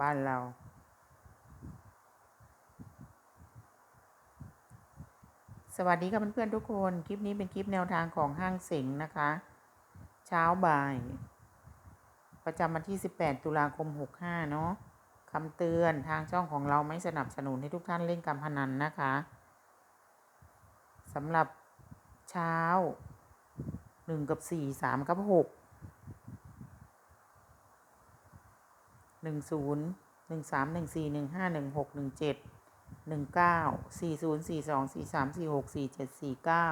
บ้านเรา สวัสดีค่ะเพื่อนๆทุกคน คลิปนี้เป็นคลิปแนวทางของห้างเสงนะคะ เช้าบ่าย ประจำวันที่ 18 ตุลาคม 65 เนาะคำเตือนทางช่องของเราไม่สนับสนุนให้ทุกท่านเล่นการพนันนะคะสำหรับเช้า 1 กับ 4 3 กับ 6 หนึ่งศูนย์หนึ่งสามหนึ่งสี่หนึ่งห้าหนึ่งหกหนึ่งเจ็ดหนึ่งเก้าสี่ศูนย์สี่สองสี่สามสี่หกสี่เจ็ดสี่เก้า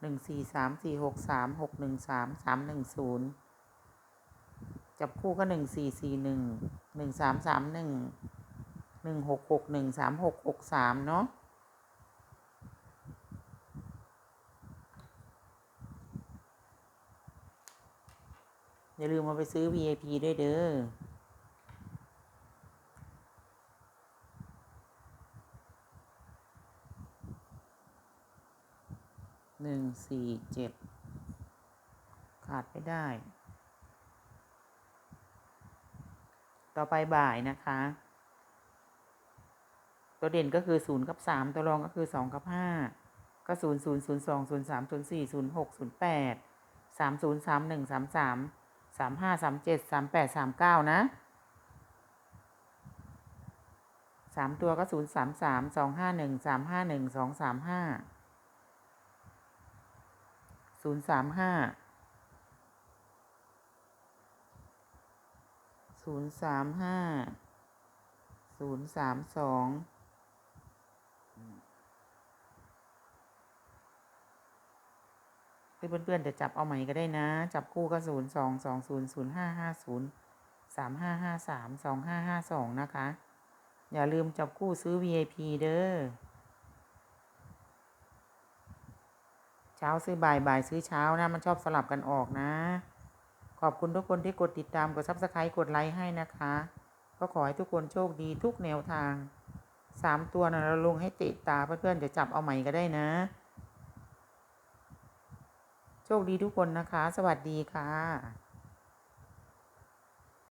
หนึ่งสี่สามสี่หกสามหกหนึ่งสามสามหนึ่งศูนย์จับคู่ก็หนึ่งสี่สี่หนึ่งหนึ่งสามสามหนึ่งหนึ่งหกหกหนึ่งสามหกหกสามเนาะ อย่าลืมมาไปซื้อ VIP ด้วยเด้อ หนึ่งสี่เจ็ด ขาดไม่ได้ ต่อไปบ่ายนะคะ ตัวเด่นก็คือศูนย์กับสามตัวรองก็คือสองกับห้าก็ศูนย์ศูนย์ศูนย์สองศูนย์สามศูนย์สี่ศูนย์หกศูนย์แปดสามศูนย์สามหนึ่งสามสาม สามห้าสามเจ็ดสามแปดสามเก้านะสามตัวก็ศูนย์สามสามสองห้าหนึ่งสามห้าหนึ่งสองสามห้าศูนย์สามห้าศูนย์สามห้าศูนย์สามสอง เพื่อนๆจะจับเอาใหม่ก็ได้นะ จับคู่ก็ศูนย์สองสองศูนย์ศูนย์ห้าห้าศูนย์สามห้าห้าสามสองห้าห้าสองนะคะ อย่าลืมจับคู่ซื้อ VIP เด้อ เช้าซื้อบ่ายบ่ายซื้อเช้านะ มันชอบสลับกันออกนะ ขอบคุณทุกคนที่กดติดตามกดซับสไครต์กดไลค์ให้นะคะ ก็ขอให้ทุกคนโชคดีทุกแนวทางสามตัวนะเราลงให้ติดตาเพื่อนๆจะจับเอาใหม่ก็ได้นะ โชคดีทุกคนนะคะ สวัสดีค่ะ